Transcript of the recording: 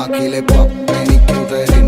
നാക്കിലെ പപ്പെനിക്കു തരിൻ തുപ്പിലെ